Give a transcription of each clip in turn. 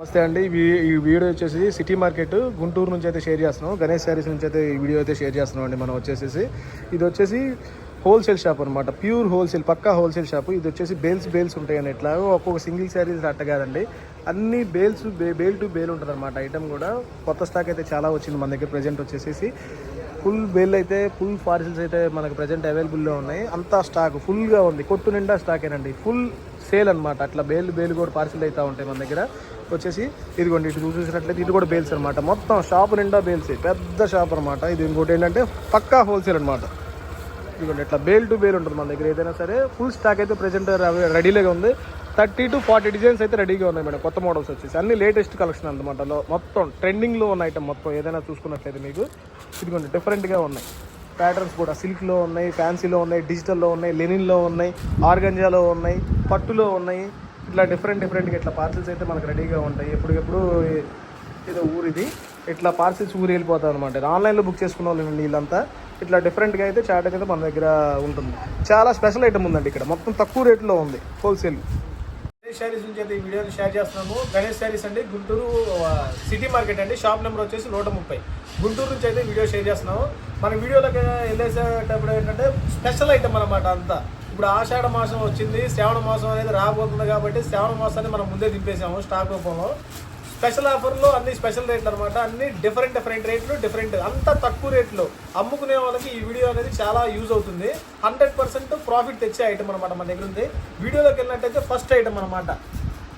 నమస్తే అండి. ఈ వీ- ఈ వీడియో వచ్చేసి సిటీ మార్కెట్ గుంటూరు నుంచి అయితే షేర్ చేస్తున్నాం. గణేష్ శారీస్ నుంచి అయితే ఈ వీడియో అయితే షేర్ చేస్తున్నాం అండి మనం వచ్చేసి ఇది వచ్చేసి హోల్సేల్ షాప్ అనమాట ప్యూర్ హోల్సేల్ పక్కా హోల్సేల్ షాప్. ఇది వచ్చేసి బేల్స్ బేల్స్ ఉంటాయండి అని ఎట్లా ఒక్కొక్క సింగిల్ శారీస్ అట్ట కాదండి. అన్ని బేల్స్ బేల్ టు బేల్ ఉంటుంది అనమాట ఐటమ్ కూడా కొత్త స్టాక్ అయితే చాలా వచ్చింది మన దగ్గర. ప్రజెంట్ వచ్చేసి ఫుల్ బేల్ అయితే ఫుల్ పార్సిల్స్ అయితే మనకు ప్రజెంట్ అవైలబుల్లో ఉన్నాయి. అంతా స్టాక్ ఫుల్గా ఉంది. కొట్టు నిండా స్టాకేనండి ఫుల్ సేల్ అనమాట అట్లా బేల్ బేల్ కూడా పార్సిల్ అవుతూ ఉంటాయి మన దగ్గర. వచ్చేసి ఇదిగోండి ఇటు చూసినట్లయితే ఇది కూడా బేల్స్ అనమాట మొత్తం షాప్ నిండా బేల్స్ పెద్ద షాప్ అనమాట ఇది ఇంకోటి ఏంటంటే పక్కా హోల్సేల్ అనమాట ఇదిగోండి ఇట్లా బేల్ టు బేల్ ఉంటుంది మన దగ్గర. ఏదైనా సరే ఫుల్ స్టాక్ అయితే ప్రజెంట్ రెడీగా ఉంది. థర్టీ టు ఫార్టీ డిజైన్స్ అయితే రెడీగా ఉన్నాయి మేడం. కొత్త మోడల్స్ వచ్చేసి. అన్ని లేటెస్ట్ కలెక్షన్ అనమాట మొత్తం ట్రెండింగ్లో ఉన్న ఐటమ్ మొత్తం ఏదైనా చూసుకున్నట్లయితే మీకు ఇదిగోండి డిఫరెంట్గా ఉన్నాయి. ప్యాటర్న్స్ కూడా సిల్క్లో ఉన్నాయి ఫ్యాన్సీలో ఉన్నాయి డిజిటల్లో ఉన్నాయి లెనిన్లో ఉన్నాయి ఆర్గంజాలో ఉన్నాయి పట్టులో ఉన్నాయి. ఇట్లా డిఫరెంట్ డిఫరెంట్గా ఇట్లా పార్సిల్స్ అయితే మనకు రెడీగా ఉంటాయి. ఎప్పటికెప్పుడు ఏదో ఊరిది. ఇట్లా పార్సిల్స్ ఊరి వెళ్ళిపోతాయి అనమాట ఆన్లైన్లో బుక్ చేసుకున్న వాళ్ళు వీళ్ళంతా. ఇట్లా డిఫరెంట్గా అయితే చాట్ అయితే మన దగ్గర ఉంటుంది. చాలా స్పెషల్ ఐటమ్ ఉందండి ఇక్కడ. మొత్తం తక్కువ రేట్లో ఉంది హోల్సేల్ శారీస్ నుంచి అయితే ఈ వీడియోని షేర్ చేస్తున్నాము. గణేష్ శారీస్ అండి గుంటూరు సిటీ మార్కెట్ అండి. షాప్ నెంబర్ వచ్చేసి నూట ముప్పై. గుంటూరు నుంచి అయితే వీడియో షేర్ చేస్తున్నాము. మన వీడియోలోకి వెళ్ళేసేటప్పుడు ఏంటంటే స్పెషల్ ఐటమ్ అనమాట అంతా. ఇప్పుడు ఆషాఢ మాసం వచ్చింది శ్రావణ మాసం అనేది రాబోతుంది కాబట్టి శ్రావణ మాసాన్ని మనం ముందే దింపేసాము స్టాక్ రూపంలో స్పెషల్ ఆఫర్లో అన్ని స్పెషల్ రేట్లు అనమాట అన్ని డిఫరెంట్ డిఫరెంట్ రేట్లు డిఫరెంట్ అంత తక్కువ రేట్లో అమ్ముకునే వాళ్ళకి ఈ వీడియో అనేది చాలా యూజ్ అవుతుంది. హండ్రెడ్ పర్సెంట్ ప్రాఫిట్ తెచ్చే ఐటమ్ అనమాట మన దగ్గర ఉంది. వీడియోలోకి వెళ్ళినట్టయితే ఫస్ట్ ఐటమ్ అనమాట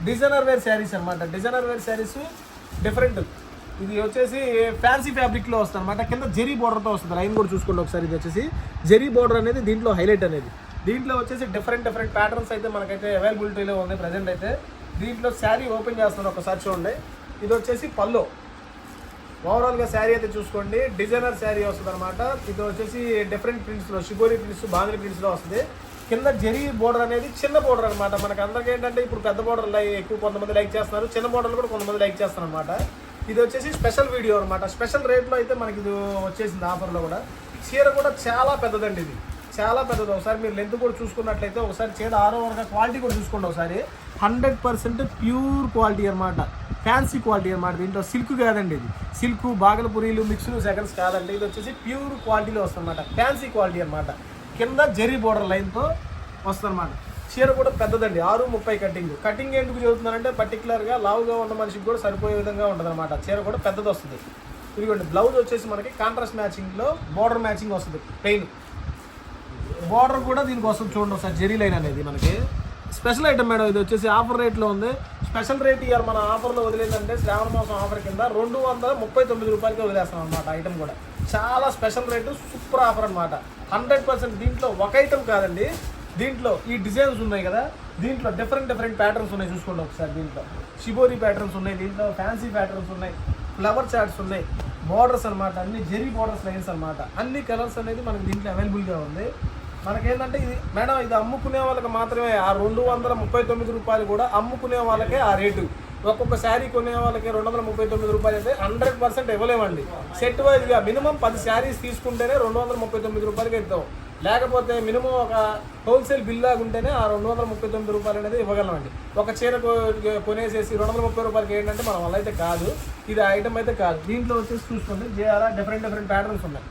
డిజైనర్ వేర్ శారీస్ అనమాట డిజైనర్ వేర్ శారీస్ డిఫరెంట్ ఇది వచ్చేసి ఫ్యాన్సీ ఫ్యాబ్రిక్లో వస్తుంది అనమాట కింద జెరీ బోర్డర్తో వస్తుంది. లైన్ కూడా చూసుకోండి ఒకసారి. ఇది వచ్చేసి జెరీ బోర్డర్ అనేది దీంట్లో హైలైట్ అనేది. దీంట్లో వచ్చేసి డిఫరెంట్ డిఫరెంట్ ప్యాటర్న్స్ అయితే మనకైతే అవైలబిలిటీలో ఉంది ప్రజెంట్ అయితే. దీంట్లో శారీ ఓపెన్ చేస్తున్నాను ఒకసారి చూడండి. ఇది వచ్చేసి పల్లో ఓవరాల్గా శారీ అయితే చూసుకోండి. డిజైనర్ శారీ వస్తుంది అనమాట ఇది వచ్చేసి డిఫరెంట్ ప్రింట్స్లో షిబోరి ప్రింట్స్ బాంగ్లీ ప్రింట్స్లో వస్తుంది. కింద జరీ బోర్డర్ అనేది చిన్న బోర్డర్ అనమాట మనకు అందరికీ ఏంటంటే ఇప్పుడు పెద్ద బోర్డర్ ఎక్కువ కొంతమంది లైక్ చేస్తున్నారు. చిన్న బోర్డర్లు కూడా కొంతమంది లైక్ చేస్తారు అనమాట ఇది వచ్చేసి స్పెషల్ వీడియో అనమాట స్పెషల్ రేట్లో అయితే మనకి ఇది వచ్చేసింది ఆఫర్లో కూడా. చీర కూడా చాలా పెద్దదండి ఇది. చాలా పెద్దది. ఒకసారి మీరు లెంత్ కూడా చూసుకున్నట్లయితే ఒకసారి చీర ఆరో వరకు క్వాలిటీ కూడా చూసుకోండి ఒకసారి. హండ్రెడ్ పర్సెంట్ ప్యూర్ క్వాలిటీ అనమాట ఫ్యాన్సీ క్వాలిటీ అనమాట దీంట్లో సిల్క్ కాదండి ఇది. సిల్క్ బాగలపురీలు మిక్స్లు సెకండ్స్ కాదండి. ఇది వచ్చేసి ప్యూర్ క్వాలిటీలో వస్తుందన్నమాట. ఫ్యాన్సీ క్వాలిటీ అనమాట కింద జెర్రీ బోర్డర్ లైన్తో వస్తుందన్నమాట. చీర కూడా పెద్దదండి ఆరు ముప్పై కటింగ్ కటింగ్ ఎందుకు చెబుతున్నానంటే పర్టికులర్గా లావుగా ఉన్న మనిషికి కూడా సరిపోయే విధంగా ఉంటుంది చీర కూడా పెద్దది వస్తుంది ఇదిగోండి బ్లౌజ్ వచ్చేసి మనకి కాంట్రాస్ట్ మ్యాచింగ్లో బోర్డర్ మ్యాచింగ్ వస్తుంది పెయిన్ బార్డర్ కూడా దీనికి వస్తుంది చూడండి ఒకసారి జెరీ లైన్ అనేది మనకి. స్పెషల్ ఐటమ్ మేడం ఇది వచ్చేసి ఆఫర్ రేట్లో ఉంది. స్పెషల్ రేట్ ఇయర్ మన ఆఫర్లో వదిలేదంటే శ్రావణ మాసం ఆఫర్ కింద రెండు వందల ముప్పై తొమ్మిది రూపాయలకి వదిలేస్తాం అనమాట ఐటమ్ కూడా. చాలా స్పెషల్ రేటు సూపర్ ఆఫర్ అనమాట హండ్రెడ్ పర్సెంట్ దీంట్లో ఒక ఐటమ్ కాదండి దీంట్లో ఈ డిజైన్స్ ఉన్నాయి కదా దీంట్లో డిఫరెంట్ డిఫరెంట్ ప్యాటర్న్స్ ఉన్నాయి. చూసుకోండి ఒకసారి దీంట్లో. షిబోరి ప్యాటర్న్స్ ఉన్నాయి దీంట్లో ఫ్యాన్సీ ప్యాటర్న్స్ ఉన్నాయి ఫ్లవర్ చాట్స్ ఉన్నాయి బార్డర్స్ అన్నమాట అన్ని జెరీ బార్డర్స్ లైన్స్ అన్నమాట. అన్ని కలర్స్ అనేది మనకి దీంట్లో అవైలబుల్గా ఉంది. మనకేంటంటే ఇది మేడం ఇది అమ్ముకునే వాళ్ళకి మాత్రమే ఆ రెండు వందల ముప్పై తొమ్మిది రూపాయలు కూడా అమ్ముకునే వాళ్ళకే ఆ రేటు. ఒక్కొక్క శారీ కొనే వాళ్ళకి రెండు వందల ముప్పై తొమ్మిది రూపాయలు అయితే హండ్రెడ్ పర్సెంట్ ఇవ్వలేమండి. సెట్ వైజ్గా మినిమం పది శారీస్ తీసుకుంటేనే రెండు వందల ముప్పై తొమ్మిది రూపాయలకి ఇద్దాం లేకపోతే మినిమం ఒక హోల్సేల్ బిల్ లాగా ఉంటేనే ఆ రెండు వందల ముప్పై తొమ్మిది రూపాయలు అనేది ఇవ్వగలమండి. ఒక చీర కొనేసేసి రెండు వందల ముప్పై రూపాయలకి ఏంటంటే మనం వల్ల అయితే కాదు. ఇది ఐటమ్ అయితే కాదు. దీంట్లో వచ్చేసి చూసుకోండి జేఆర్ డిఫరెంట్ డిఫరెంట్ ప్యాటర్న్స్ ఉన్నాయి.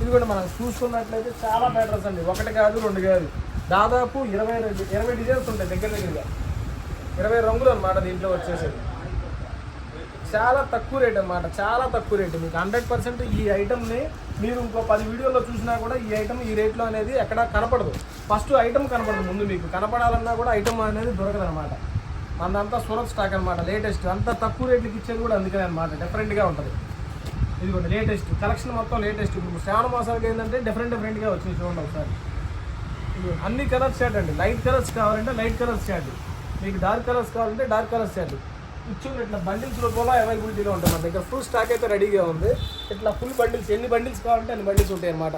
ఇది కూడా మనం చూసుకున్నట్లయితే చాలా ప్యాటర్న్స్ అండి. ఒకటి కాదు రెండు కాదు. దాదాపు ఇరవై రెండు ఇరవై డిజైన్స్ ఉంటాయి దగ్గర దగ్గరగా. ఇరవై రంగులు అనమాట దీంట్లో వచ్చేసేది చాలా తక్కువ రేట్ అన్నమాట చాలా తక్కువ రేట్ మీకు హండ్రెడ్ పర్సెంట్ ఈ ఐటమ్ని మీరు ఇంకో పది వీడియోలో చూసినా కూడా ఈ ఐటమ్ ఈ రేట్లో అనేది ఎక్కడ కనపడదు. ఫస్ట్ ఐటమ్ కనపడదు ముందు మీకు. కనపడాలన్నా కూడా ఐటమ్ అనేది దొరకదు అనమాట మనదంతా సూరత్ స్టాక్ అనమాట లేటెస్ట్ అంత తక్కువ రేట్లకి ఇచ్చేది కూడా అందుకనే అనమాట డిఫరెంట్గా ఉంటుంది. ఇది లేటెస్ట్ కలెక్షన్ మొత్తం లేటెస్ట్ ఇప్పుడు శ్రావణ మాసాలకి ఏంటంటే డిఫరెంట్ డిఫరెంట్గా వచ్చింది చూడండి ఒకసారి. అన్ని కలర్స్ షర్ట్ అండి. లైట్ కలర్స్ కావాలంటే లైట్ కలర్స్ షర్ట్ మీకు డార్క్ కలర్స్ కావాలంటే డార్క్ కలర్స్ షర్ట్ ఇచ్చింది ఇట్లా బండిల్స్ రూపంలో అవైలబిలిటీలో ఉంటుంది మన దగ్గర ఫుల్ స్టాక్ అయితే రెడీగా ఉంది. ఇట్లా ఫుల్ బండిల్స్ ఎన్ని బండిల్స్ కావాలంటే అన్ని బండిల్స్ ఉంటాయి అన్నమాట.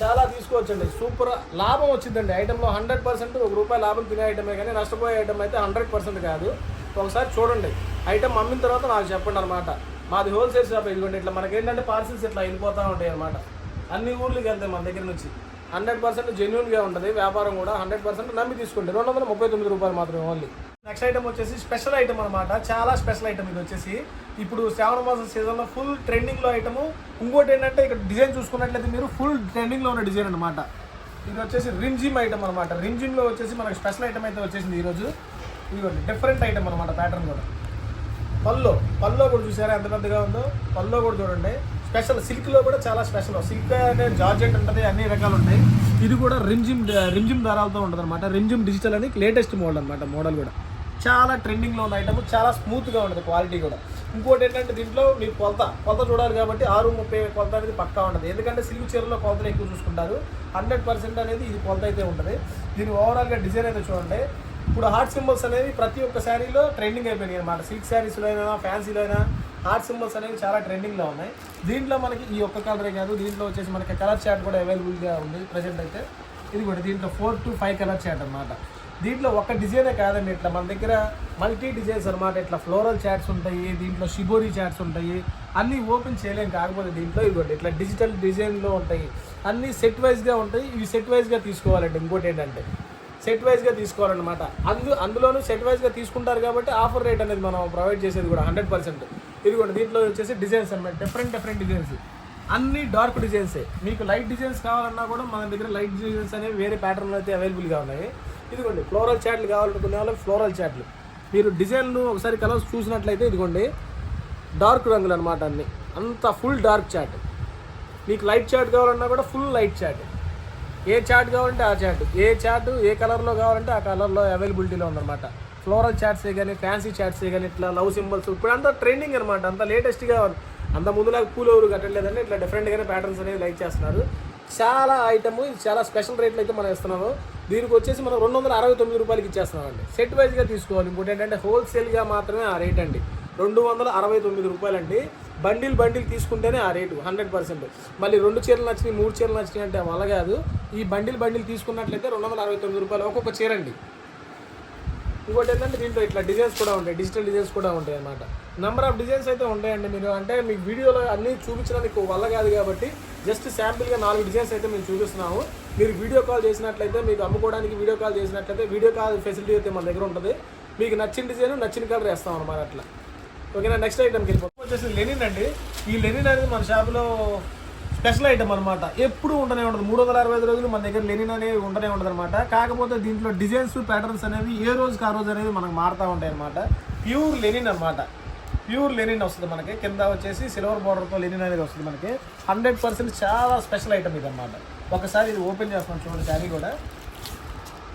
చాలా తీసుకోవచ్చండి. సూపర్ లాభం వచ్చిందండి. ఐటెంలో హండ్రెడ్ పర్సెంట్ ఒక రూపాయి లాభం తినే ఐటమే కానీ నష్టపోయే ఐటమ్ అయితే హండ్రెడ్ పర్సెంట్ కాదు. ఒకసారి చూడండి. ఐటమ్ అమ్మిన తర్వాత నాకు చెప్పండి అనమాట మాది హోల్సేల్ షాప్ ఇదిగోండి ఇట్లా మనకేంటంటే పార్సిల్స్ ఇట్లా వెళ్ళిపోతూ ఉంటాయి అనమాట అన్ని ఊర్లకి వెళ్తాయి మన దగ్గర నుంచి. హండ్రెడ్ పర్సెంట్ జెన్యున్గా ఉంటుంది వ్యాపారం కూడా హండ్రెడ్ పర్సెంట్ నమ్మి తీసుకుంటే రెండు వందల ముప్పై తొమ్మిది రూపాయలు మాత్రమే ఓన్లీ నెక్స్ట్ ఐటమ్ వచ్చేసి స్పెషల్ ఐటమ్ అనమాట చాలా స్పెషల్ ఐటమ్ ఇది వచ్చేసి. ఇప్పుడు శ్రావణ మాసం సీజన్లో ఫుల్ ట్రెండింగ్లో ఐటమ్ ఇంకోటి ఏంటంటే ఇక్కడ డిజైన్ చూసుకున్నట్లయితే మీరు ఫుల్ ట్రెండింగ్లో ఉన్న డిజైన్ అనమాట ఇది వచ్చేసి రిమ్జిమ్ ఐటమ్ అనమాట రిమ్జిమ్లో వచ్చేసి మనకు స్పెషల్ ఐటమ్ అయితే వచ్చేసింది ఈరోజు. ఇదిగోండి డిఫరెంట్ ఐటమ్ అనమాట ప్యాటర్న్ కూడా. పల్లో పల్లో కూడా చూసారా? ఎంత పెద్దగా ఉందో? పల్లో కూడా చూడండి. స్పెషల్ సిల్క్లో కూడా చాలా స్పెషల్. సిల్క్ అంటే జార్జెట్ ఉంటుంది అన్ని రకాలు ఉంటాయి. ఇది కూడా రిమ్జిమ్ రిమ్జిమ్ దారాలతో ఉంటుంది అనమాట రిమ్జిమ్ డిజిటల్ అని లేటెస్ట్ మోడల్ అనమాట మోడల్ కూడా. చాలా ట్రెండింగ్లో ఉన్న ఐటమ్ చాలా స్మూత్గా ఉంటుంది క్వాలిటీ కూడా. ఇంకోటి ఏంటంటే దీంట్లో మీరు కొలత కొలత చూడాలి కాబట్టి ఆరు ముప్పై కొలత అనేది పక్కా ఉంటుంది. ఎందుకంటే సిల్క్ చీరలో కొలతలు ఎక్కువ చూసుకుంటారు. హండ్రెడ్ పర్సెంట్ అనేది ఇది కొలత అయితే ఉంటుంది. దీని ఓవరాల్గా డిజైన్ అయితే చూడండి. ఇప్పుడు హార్ట్ సింబల్స్ అనేవి ప్రతి ఒక్క శారీలో ట్రెండింగ్ అయిపోయినాయి అనమాట సిల్క్ శారీస్లో అయినా ఫ్యాన్సీలో అయినా హార్ట్ సింబల్స్ అనేవి చాలా ట్రెండింగ్లో ఉన్నాయి. దీంట్లో మనకి ఈ ఒక్క కలరే కాదు దీంట్లో వచ్చేసి మనకి కలర్ చార్ట్ కూడా అవైలబుల్గా ఉంది ప్రజెంట్ అయితే. ఇది కూడా దీంట్లో four to five colour chart అనమాట దీంట్లో ఒక డిజైనే కాదండి ఇట్లా మన దగ్గర మల్టీ డిజైన్స్ అనమాట ఇట్లా ఫ్లోరల్ చాట్స్ ఉంటాయి దీంట్లో షిబోరీ చాట్స్ ఉంటాయి. అన్నీ ఓపెన్ చేయలేం కాకపోతే దీంట్లో ఇవ్వండి ఇట్లా డిజిటల్ డిజైన్లో ఉంటాయి. అన్నీ సెట్ వైజ్గా ఉంటాయి. ఇవి సెట్ వైజ్గా తీసుకోవాలండి. ఇంకోటి ఏంటంటే సెట్ వైజ్గా తీసుకోవాలన్నమాట. అందు అందులోనూ సెట్ వైజ్గా తీసుకుంటారు కాబట్టి ఆఫర్ రేట్ అనేది మనం ప్రొవైడ్ చేసేది కూడా హండ్రెడ్ పర్సెంట్ ఇదిగోండి దీంట్లో వచ్చేసి డిజైన్స్ అనమాట డిఫరెంట్ డిఫరెంట్ డిజైన్స్ అన్ని డార్క్ డిజైన్సే మీకు లైట్ డిజైన్స్ కావాలన్నా కూడా మన దగ్గర లైట్ డిజైన్స్ అనేవి వేరే ప్యాటర్న్లో అయితే అవైలబుల్గా ఉన్నాయి. ఇదిగోండి ఫ్లోరల్ చాట్లు కావాలనుకునే వాళ్ళకి ఫ్లోరల్ చాట్లు మీరు డిజైన్లు ఒకసారి కలర్స్ చూసినట్లయితే ఇదిగోండి డార్క్ రంగులు అనమాట అన్ని. అంత ఫుల్ డార్క్ చాట్ మీకు లైట్ చాట్ కావాలన్నా కూడా ఫుల్ లైట్ చాట్ ఏ చాట్ కావాలంటే ఆ చాట్ ఏ చాట్ ఏ కలర్లో కావాలంటే ఆ కలర్లో అవైలబిలిటీలో ఉందన్నమాట. ఫ్లోరల్ చాట్సే కానీ ఫ్యాన్సీ చాట్సే కానీ ఇట్లా లవ్ సింబల్స్ ఇప్పుడు అంతా ట్రెండింగ్ అనమాట అంత లేటెస్ట్గా అంత ముందులాగా కూల్ ఎవరు కట్టలేదని ఇట్లా డిఫరెంట్గానే ప్యాటర్న్స్ అనేవి లైక్ చేస్తున్నారు. చాలా ఐటమ్ ఇది చాలా స్పెషల్ రేట్లు అయితే మనం ఇస్తున్నాము. దీనికి వచ్చేసి మనం రెండు వందల అరవై తొమ్మిది రూపాయలకి ఇచ్చేస్తున్నామండి. సెట్ వైజ్గా తీసుకోవాలి. ఇంకోటి ఏంటంటే హోల్సేల్గా మాత్రమే ఆ రేట్ అండి. రెండు వందల అరవై తొమ్మిది రూపాయలండి. బండిల్ బండిల్ తీసుకుంటేనే ఆ రేటు హండ్రెడ్ పర్సెంట్. మళ్ళీ రెండు చీరలు నచ్చినాయి మూడు చీరలు నచ్చినాయి అంటే వల్ల కాదు. ఈ బండిల్ బండిల్ తీసుకున్నట్లయితే రెండు వందల అరవై తొమ్మిది రూపాయలు ఒక్కొక్క చీర అండి ఇంకోటి ఏంటంటే దీంట్లో ఇట్లా డిజైన్స్ కూడా ఉంటాయి డిజిటల్ డిజైన్స్ కూడా ఉంటాయి అన్నమాట. నెంబర్ ఆఫ్ డిజైన్స్ అయితే ఉంటాయండి మీరు. అంటే మీకు వీడియోలో అన్నీ చూపించడానికి వల్ల కాదు కాబట్టి జస్ట్ శాంపిల్గా నాలుగు డిజైన్స్ అయితే మేము చూపిస్తున్నాము. మీరు వీడియో కాల్ చేసినట్లయితే మీకు అమ్ముకోవడానికి వీడియో కాల్ చేసినట్లయితే వీడియో కాల్ ఫెసిలిటీ అయితే మన దగ్గర ఉంటుంది. మీకు నచ్చిన డిజైన్ నచ్చిన కలర్ వేస్తాం అన్నమాట అట్లా. ఓకేనా నెక్స్ట్ ఐటమ్కి వెళ్ళిపోతాం వచ్చేసి లెనిన్ అండి. ఈ లెనిన్ అనేది మన షాప్లో స్పెషల్ ఐటమ్ అనమాట ఎప్పుడు ఉండనే ఉండదు. మూడు వందల అరవై ఐదు రోజులు మన దగ్గర లెనిన్ అనేవి ఉండనే ఉండదు అనమాట కాకపోతే దీంట్లో డిజైన్స్ ప్యాటర్న్స్ అనేవి ఏ రోజుకి ఆ రోజు అనేది మనకు మారుతూ ఉంటాయి అనమాట ప్యూర్ లెనిన్ అనమాట ప్యూర్ లెనిన్ వస్తుంది మనకి. కింద వచ్చేసి సిల్వర్ బార్డర్తో లెనిన్ అనేది వస్తుంది మనకి. హండ్రెడ్ పర్సెంట్ చాలా స్పెషల్ ఐటమ్ ఇది అనమాట ఒకసారి ఇది ఓపెన్ చేస్తాం చూడండి శారీ కూడా.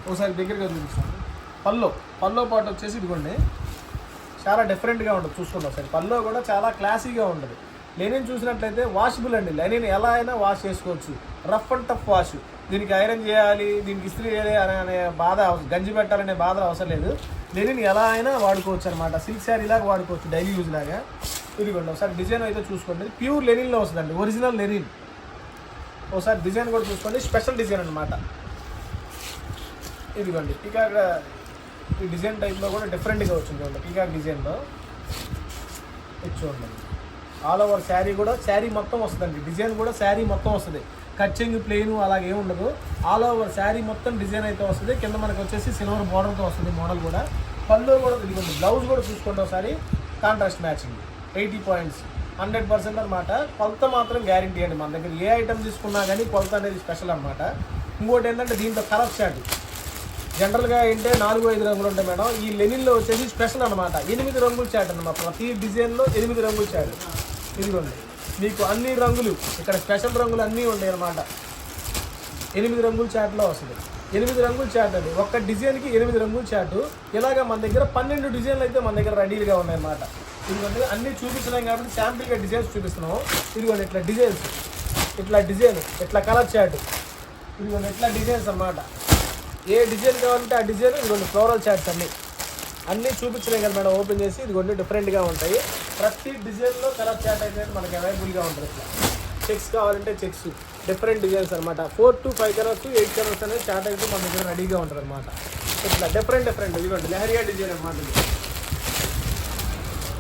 ఒకసారి దగ్గరగా చూపిస్తాను పల్లో. పల్లో పాటు వచ్చేసి ఇదిగోండి. చాలా డిఫరెంట్గా ఉంటుంది చూసుకోండి ఒకసారి పల్లో కూడా చాలా క్లాసీగా ఉంటుంది. లెనిన్ చూసినట్లయితే వాషబుల్ అండి. లెనిన్ ఎలా అయినా వాష్ చేసుకోవచ్చు. రఫ్ అండ్ టఫ్ వాష్ దీనికి ఐరన్ చేయాలి దీనికి ఇస్త్రీ చేయాలి అనే బాధ గంజి పెట్టాలనే బాధ అవసరం లేదు. లెనిన్ ఎలా అయినా వాడుకోవచ్చు అనమాట సిల్క్ శారీ లాగా వాడుకోవచ్చు డైలీ యూజ్ లాగా. ఇదిగోండి ఒకసారి డిజైన్ అయితే చూసుకోండి. ప్యూర్ లెనిన్లో వస్తుందండి. ఒరిజినల్ లెనిన్ ఒకసారి డిజైన్ కూడా చూసుకోండి. స్పెషల్ డిజైన్ అనమాట ఇదిగోండి. పీకాక్ ఈ డిజైన్ టైప్లో కూడా డిఫరెంట్గా వచ్చింది చూడండి పీకాక్ డిజైన్లో ఇది చూడండి. ఆల్ ఓవర్ శారీ కూడా శారీ మొత్తం వస్తుందండి. డిజైన్ కూడా శారీ మొత్తం వస్తుంది. కచ్చింగ్ ప్లెయిన్ అలాగే ఉండదు. ఆల్ ఓవర్ శారీ మొత్తం డిజైన్ అయితే వస్తుంది. కింద మనకు వచ్చేసి సిల్వర్ బార్డర్తో వస్తుంది మోడల్ కూడా. పళ్ళు కూడా ఇదిగోండి బ్లౌజ్ కూడా చూసుకోండి ఒకసారి. Contrast matching eighty points hundred percent అనమాట కొలత మాత్రం గ్యారంటీ అండి. మన దగ్గర ఏ ఐటమ్ తీసుకున్నా కానీ కొలత అనేది స్పెషల్ అనమాట ఇంకోటి ఏంటంటే దీంట్లో కలర్ చాట్ జనరల్గా ఏంటంటే నాలుగు ఐదు రంగులు ఉంటాయి మేడం. ఈ లెనిన్లో వచ్చేసి స్పెషల్ అనమాట ఎనిమిది రంగుల చాట్ అనమాట ప్రతి డిజైన్లో ఎనిమిది రంగుల చాట్ ఇదిగోండి. మీకు అన్ని రంగులు ఇక్కడ స్పెషల్ రంగులు అన్నీ ఉంటాయి అనమాట ఎనిమిది రంగుల చాట్లో వస్తుంది. ఎనిమిది రంగుల చాట్ అది. ఒక్క డిజైన్కి ఎనిమిది రంగుల చాటు ఇలాగ మన దగ్గర పన్నెండు డిజైన్లు అయితే మన దగ్గర రెడీగా ఉన్నాయన్నమాట ఇదిగోండి. అన్నీ చూపించలేం కాబట్టి శాంపిల్గా డిజైన్స్ చూపిస్తున్నాము ఇదిగోండి ఇట్లా డిజైన్స్ ఇట్లా డిజైన్ ఇట్లా కలర్ చాట్ ఇదిగోండి ఇట్లా డిజైన్స్ అన్నమాట. ఏ డిజైన్ కావాలంటే ఆ డిజైన్ ఇదిగోండి ఫ్లోరల్ చాట్స్ అన్నీ. అన్నీ చూపించలేం కదా మేడం ఓపెన్ చేసి ఇదిగోండి డిఫరెంట్గా ఉంటాయి. ప్రతి డిజైన్లో కలర్ చాట్ అయితే మనకి అవైలబుల్గా ఉంటుంది. ఇట్లా చెక్స్ కావాలంటే చెక్స్ డిఫరెంట్ డిజైన్స్ అనమాట four to five colours eight colours అనేది చాట్ అయితే మన దగ్గర రెడీగా ఉంటుంది అనమాట ఇట్లా డిఫరెంట్ డిఫరెంట్ ఇదిగోండి లెహరియా డిజైన్ అనమాట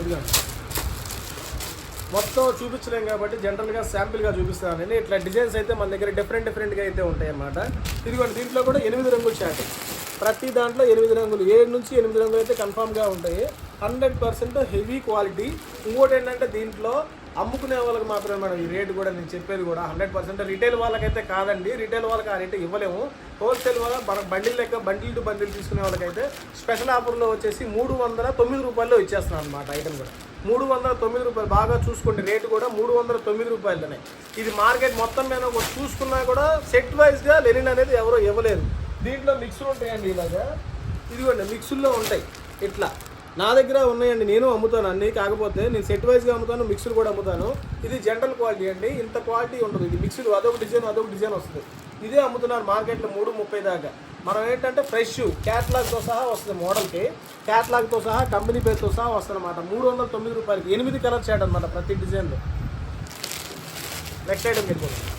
ఇదిగోండి. మొత్తం చూపించలేం కాబట్టి జనరల్గా శాంపిల్గా చూపిస్తాను నేను. ఇట్లా డిజైన్స్ అయితే మన దగ్గర డిఫరెంట్ డిఫరెంట్గా అయితే ఉంటాయి అన్నమాట ఇదిగోండి దీంట్లో కూడా ఎనిమిది రంగులు చాట్ ప్రతి దాంట్లో ఎనిమిది రంగులు ఏడు నుంచి ఎనిమిది రంగులు అయితే కన్ఫామ్గా ఉంటాయి. హండ్రెడ్ పర్సెంట్ హెవీ క్వాలిటీ ఇంకోటి ఏంటంటే దీంట్లో అమ్ముకునే వాళ్ళకి మాత్రమే మేడం ఈ రేట్ కూడా నేను చెప్పేది కూడా హండ్రెడ్ పర్సెంట్ రిటైల్ వాళ్ళకైతే కాదండి రిటైల్ వాళ్ళకి ఆ రేట్ ఇవ్వలేము. హోల్సేల్ వాళ్ళ మన బండిల్ లెక్క బండిల్ టు బండిల్ తీసుకునే వాళ్ళకైతే స్పెషల్ ఆఫర్లో వచ్చేసి మూడు వందల తొమ్మిది రూపాయల్లో ఇచ్చేస్తున్నాను అనమాట ఐటమ్ కూడా. మూడు వందల తొమ్మిది రూపాయలు. బాగా చూసుకోండి. రేటు కూడా మూడు వందల తొమ్మిది రూపాయలనే. ఇది మార్కెట్ మొత్తం మీద ఒక చూసుకున్నా కూడా సెట్ వైజ్గా లెనిన్ అనేది ఎవరో ఇవ్వలేదు. దీంట్లో మిక్స్లు ఉంటాయండి ఇలాగా. ఇదిగోండి మిక్సుల్లో ఉంటాయి. ఇట్లా. నా దగ్గర ఉన్నాయండి. నేను అమ్ముతాను అన్ని. కాకపోతే నేను సెట్ వైజ్గా అమ్ముతాను మిక్సులు కూడా అమ్ముతాను. ఇది జనరల్ క్వాలిటీ అండి. ఇంత క్వాలిటీ ఉండదు. ఇది మిక్సులు అదొక డిజైన్ అదొక డిజైన్ వస్తుంది. ఇదే అమ్ముతున్నారు మార్కెట్లో మూడు ముప్పై దాకా. మనం ఏంటంటే ఫ్రెష్ క్యాట్లాగ్తో సహా వస్తుంది మోడల్కి. క్యాట్లాగ్తో సహా కంపెనీ పేరుతో సహా వస్తుంది అనమాట మూడు వందల తొమ్మిది రూపాయలకి ఎనిమిది కలర్ చేయడం అనమాట ప్రతి డిజైన్లో నెక్స్ట్ ఐటమ్ వెళ్ళిపోతుంది